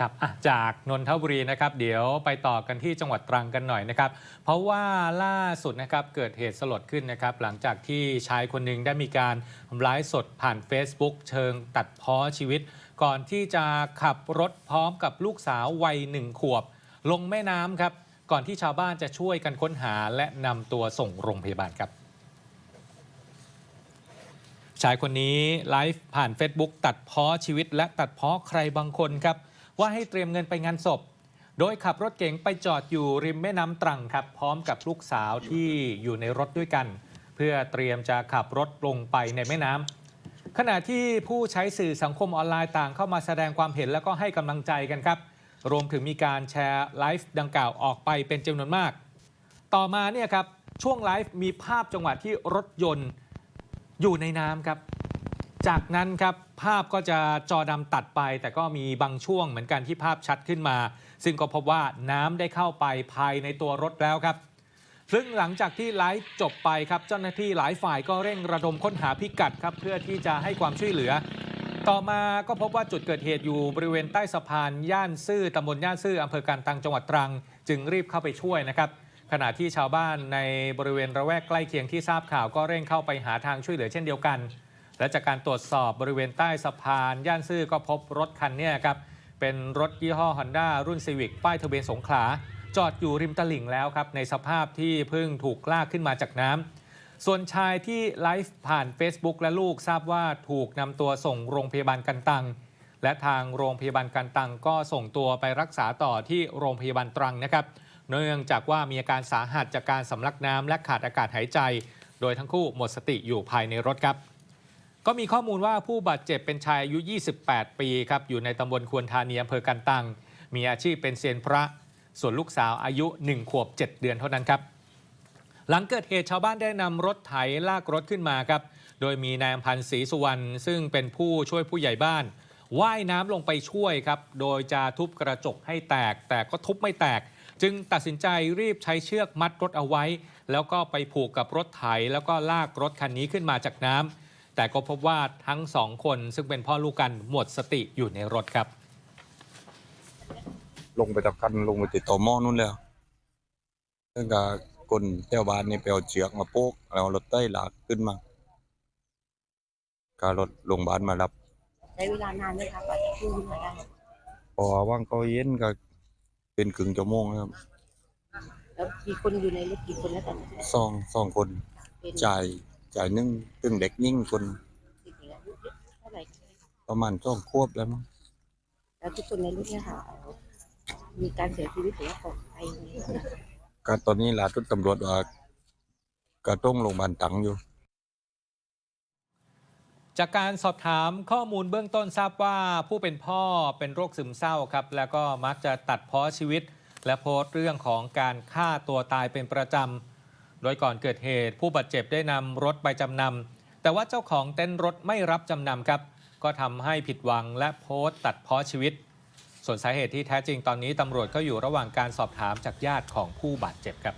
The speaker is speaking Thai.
ครับจากนนทบุรีนะครับ เดี๋ยวไปต่อกันที่จังหวัดตรังกันหน่อยนะครับ เพราะว่าล่าสุดนะครับเกิดเหตุสลดขึ้นนะครับ หลังจากที่ชายคนหนึ่งได้มีการไลฟ์สดผ่าน Facebook เชิงตัดพ้อชีวิต ก่อนที่จะขับรถพร้อมกับลูกสาววัยหนึ่งขวบ ลงแม่น้ำครับ ก่อนที่ชาวบ้านจะช่วยกันค้นหาและนำตัวส่งโรงพยาบาลครับชายคนนี้ไลฟ์ผ่าน Facebook ตัดเพ้อชีวิตและตัดเพ้อใครบางคนครับ ว่าให้เตรียมเงินไปงานศพ โดยขับรถเก๋งไปจอดอยู่ริมแม่น้ำตรังครับ พร้อมกับลูกสาวที่อยู่ในรถด้วยกัน เพื่อเตรียมจะขับรถลงไปในแม่น้ำขณะที่ผู้ใช้สื่อสังคมออนไลน์ต่างเข้ามาแสดงความเห็นแล้วก็ให้กำลังใจกันครับ รวมถึงมีการแชร์ไลฟ์ดังกล่าวออกไปเป็นจำนวนมาก ต่อมาเนี่ยครับช่วงไลฟ์มีภาพจังหวะที่รถยนต์อยู่ในน้ำครับ จากนั้นครับภาพก็จะจอดำตัดไป แต่ก็มีบางช่วงเหมือนกันที่ภาพชัดขึ้นมา ซึ่งก็พบว่าน้ำได้เข้าไปภายในตัวรถแล้วครับ ซึ่งหลังจากที่ไลฟ์จบไปครับ เจ้าหน้าที่หลายฝ่ายก็เร่งระดมค้นหาพิกัดครับ เพื่อที่จะให้ความช่วยเหลือ ต่อมาก็พบว่าจุดเกิดเหตุอยู่บริเวณใต้สะพาน ย่านซื่อตำบลย่านซื่ออำเภอการตังจังหวัดตรัง จึงรีบเข้าไปช่วยนะครับขณะที่ชาวบ้านในบริเวณระแวกใกล้เคียงที่ทราบข่าวก็เร่งเข้าไปหาทางช่วยเหลือเช่นเดียวกัน และจากการตรวจสอบบริเวณใต้สะพาน ย่านซื่อก็พบรถคันนี้ครับเป็นรถยี่ห้อ Honda รุ่น Civic ป้ายทะเบียนสงขลา จอดอยู่ริมตลิ่งแล้วครับ ในสภาพที่เพิ่งถูกลากขึ้นมาจากน้ำส่วนชายที่ไลฟ์ผ่าน Facebook และลูกทราบว่าถูกนำตัวส่งโรงพยาบาลกันตัง และทางโรงพยาบาลกันตังก็ส่งตัวไปรักษาต่อที่โรงพยาบาลตรังนะครับ เนื่องจากว่ามีอาการสาหัสจากการสำลักน้ำและขาดอากาศหายใจ โดยทั้งคู่หมดสติอยู่ภายในรถครับ ก็มีข้อมูลว่าผู้บาดเจ็บเป็นชายอายุ 28 ปีครับ อยู่ในตำบลควรธานีอำเภอกันตัง มีอาชีพเป็นเซียนพระ ส่วนลูกสาวอายุ 1 ขวบ 7 เดือนเท่านั้นครับ หลังเกิดเหตุชาวบ้านได้นำรถไถลากรถขึ้นมาครับ โดยมีนายอำพันธ์ศรีสุวรรณซึ่งเป็นผู้ช่วยผู้ใหญ่บ้านว่ายน้ำลงไปช่วยครับ โดยจะทุบกระจกให้แตก แต่ก็ทุบไม่แตก จึงตัดสินใจรีบใช้เชือกมัดรถเอาไว้ แล้วก็ไปผูกกับรถไถแล้วก็ลากรถคันนี้ขึ้นมาจากน้ำ แต่ก็พบว่าทั้งสองคนซึ่งเป็นพ่อลูกกันหมดสติอยู่ในรถครับ ลงไปตะกันลงไปติดต่อหม้อนู่นแล้วซึ่งกับคนแถวบ้านนี่ไปเอาเชือกมาโปกแล้วเอารถใต้หลากขึ้นมาการรถโรงพยาบาลมารับใช้เวลานานไหมคะกว่าจะขึ้นมาได้พอว่างก็เย็นก็เป็นครึ่งชั่วโมงนะครับ แล้วมีคนอยู่ในรถกี่คนแล้วตอนนี้สองสองคนเป็นจ่าย จ่ายหนึ่งตึงเด็กยิ่งคนสิบเอายุเยอะเท่าไหร่คะประมาณสองควบแล้วมั้งแล้วทุกคนในรถเนี่ยค่ะ มีการเสียชีวิตหรือว่าปลอดภัยไหมก็ตอนนี้ล่าสุดตำรวจว่ากระต้องโรงพยาบาลตังอยู่ จากการสอบถามข้อมูลเบื้องต้นทราบว่าผู้เป็นพ่อเป็นโรคซึมเศร้าครับ แล้วก็มักจะตัดเพ้อชีวิต และโพสต์เรื่องของการฆ่าตัวตายเป็นประจำโดยก่อนเกิดเหตุผู้บาดเจ็บได้นำรถไปจำนำแต่ว่าเจ้าของเต้นรถไม่รับจำนำครับ ก็ทำให้ผิดหวังและโพสต์ตัดเพาะชีวิต ส่วนสาเหตุที่แท้จริงตอนนี้ตำรวจก็อยู่ระหว่างการสอบถามจากญาติของผู้บาดเจ็บครับ